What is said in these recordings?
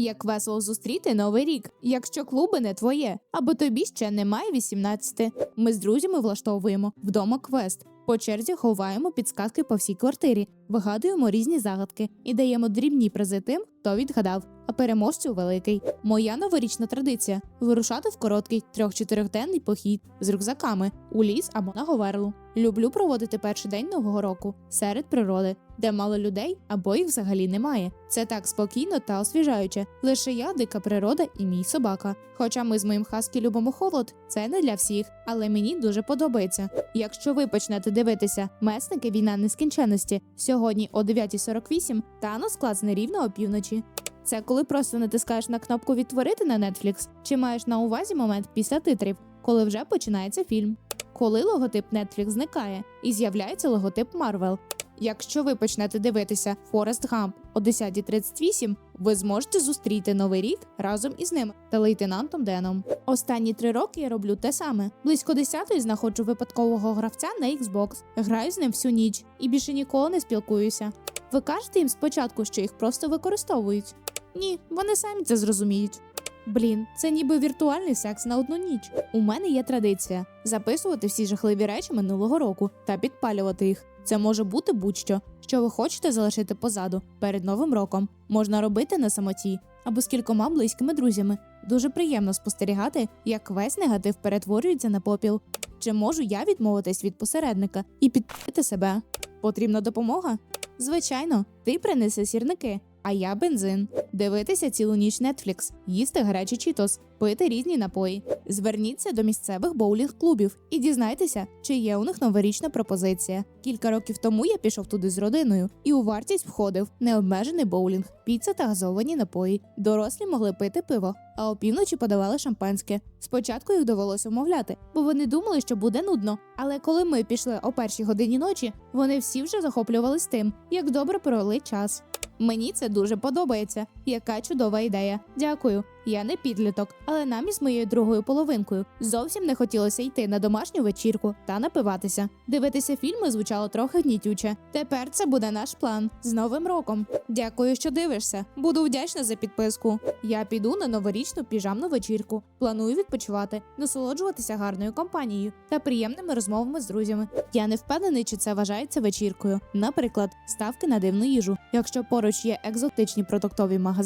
Як весело зустріти новий рік, якщо клуби не твоє, або тобі ще немає 18. Ми з друзями влаштовуємо вдома квест. По черзі ховаємо підсказки по всій квартирі, вигадуємо різні загадки і даємо дрібні призи тим, хто відгадав. А переможцю великий. Моя новорічна традиція вирушати в короткий трьох-чотирьохденний похід з рюкзаками у ліс або на говерлу. Люблю проводити перший день нового року серед природи, де мало людей або їх взагалі немає. Це так спокійно та освіжаюче. Лише я, дика природа і мій собака. Хоча ми з моїм хаскі любимо холод, це не для всіх, але мені дуже подобається. Якщо ви почнете дивитися месники війна нескінченності сьогодні о 9.48, Танос класне рівно опівночі. Це коли просто натискаєш на кнопку відтворити на Netflix, чи маєш на увазі момент після титрів, коли вже починається фільм. Коли логотип Netflix зникає і з'являється логотип Marvel. Якщо ви почнете дивитися Форест Гамп о 10.38, ви зможете зустріти новий рік разом із ним та лейтенантом Деном. Останні три роки я роблю те саме. Близько 10-ї знаходжу випадкового гравця на Xbox, граю з ним всю ніч і більше ніколи не спілкуюся. Ви кажете їм спочатку, що їх просто використовують. Ні, вони самі це зрозуміють. Блін, це ніби віртуальний секс на одну ніч. У мене є традиція записувати всі жахливі речі минулого року та підпалювати їх. Це може бути будь-що, що ви хочете залишити позаду перед новим роком. Можна робити на самоті або з кількома близькими друзями. Дуже приємно спостерігати, як весь негатив перетворюється на попіл. Чи можу я відмовитись від посередника і підпити себе? Потрібна допомога? Звичайно, ти принеси сірники, а я бензин. Дивитися цілу ніч Netflix, їсти гарячий чітос, пити різні напої. Зверніться до місцевих боулінг-клубів і дізнайтеся, чи є у них новорічна пропозиція. Кілька років тому я пішов туди з родиною, і у вартість входив необмежений боулінг, піца та газовані напої. Дорослі могли пити пиво, а опівночі подавали шампанське. Спочатку їх довелося вмовляти, бо вони думали, що буде нудно. Але коли ми пішли о першій годині ночі, вони всі вже захоплювались тим, як добре провели час. Мені це дуже подобається. Яка чудова ідея. Дякую. Я не підліток, але нам із моєю другою половинкою зовсім не хотілося йти на домашню вечірку та напиватися. Дивитися фільми звучало трохи гнітюче. Тепер це буде наш план з Новим роком. Дякую, що дивишся. Буду вдячна за підписку. Я піду на новорічну піжамну вечірку. Планую відпочивати, насолоджуватися гарною компанією та приємними розмовами з друзями. Я не впевнений, чи це вважається вечіркою. Наприклад, ставки на дивну їжу. Якщо поруч є екзотичні продуктові магазини,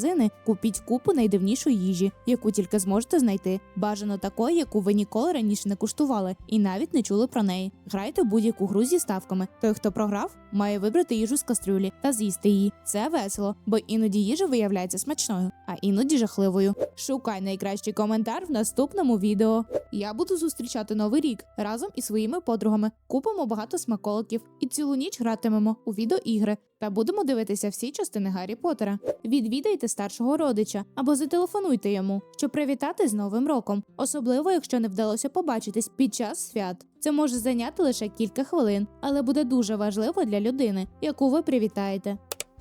купіть купу найдивнішої їжі, яку тільки зможете знайти. Бажано такої, яку ви ніколи раніше не куштували і навіть не чули про неї. Грайте будь-яку гру зі ставками. Той, хто програв, має вибрати їжу з кастрюлі та з'їсти її. Це весело, бо іноді їжа виявляється смачною, а іноді жахливою. Шукай найкращий коментар в наступному відео. Я буду зустрічати новий рік разом із своїми подругами. Купимо багато смаколиків і цілу ніч гратимемо у відеоігри та будемо дивитися всі частини Гаррі Поттера. Відвідайте старшого родича або зателефонуйте йому, щоб привітати з Новим роком, особливо якщо не вдалося побачитись під час свят. Це може зайняти лише кілька хвилин, але буде дуже важливо для людини, яку ви привітаєте.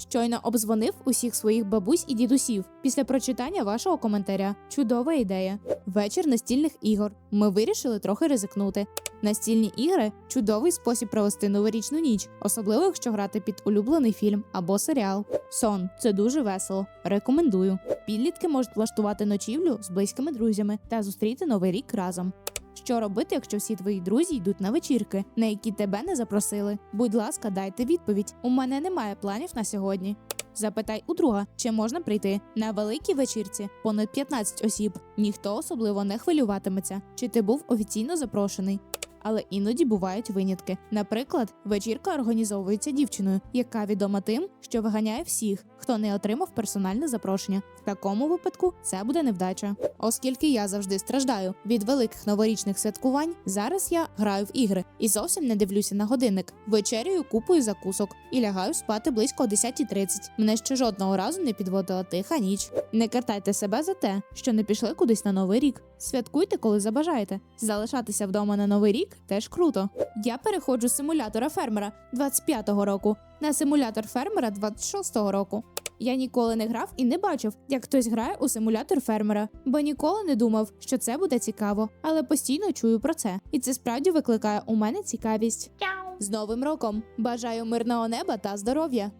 Щойно обдзвонив усіх своїх бабусь і дідусів після прочитання вашого коментаря. Чудова ідея. Вечір настільних ігор. Ми вирішили трохи ризикнути. Настільні ігри чудовий спосіб провести новорічну ніч, особливо якщо грати під улюблений фільм або серіал. Сон це дуже весело. Рекомендую. Підлітки можуть влаштувати ночівлю з близькими друзями та зустріти новий рік разом. Що робити, якщо всі твої друзі йдуть на вечірки, на які тебе не запросили? Будь ласка, дайте відповідь. У мене немає планів на сьогодні. Запитай у друга, чи можна прийти на великій вечірці понад 15 осіб. Ніхто особливо не хвилюватиметься, чи ти був офіційно запрошений. Але іноді бувають винятки. Наприклад, вечірка організовується дівчиною, яка відома тим, що виганяє всіх, хто не отримав персональне запрошення. В такому випадку це буде невдача. Оскільки я завжди страждаю від великих новорічних святкувань, зараз я граю в ігри і зовсім не дивлюся на годинник. Вечерюю купою закусок і лягаю спати близько о 10.30. Мене ще жодного разу не підводила тиха ніч. Не картайте себе за те, що не пішли кудись на новий рік. Святкуйте, коли забажаєте. Залишатися вдома на новий рік теж круто. Я переходжу з симулятора фермера 25-го року на симулятор фермера 26-го року. Я ніколи не грав і не бачив, як хтось грає у симулятор фермера, бо ніколи не думав, що це буде цікаво, але постійно чую про це, і це справді викликає у мене цікавість. З Новим роком! Бажаю мирного неба та здоров'я!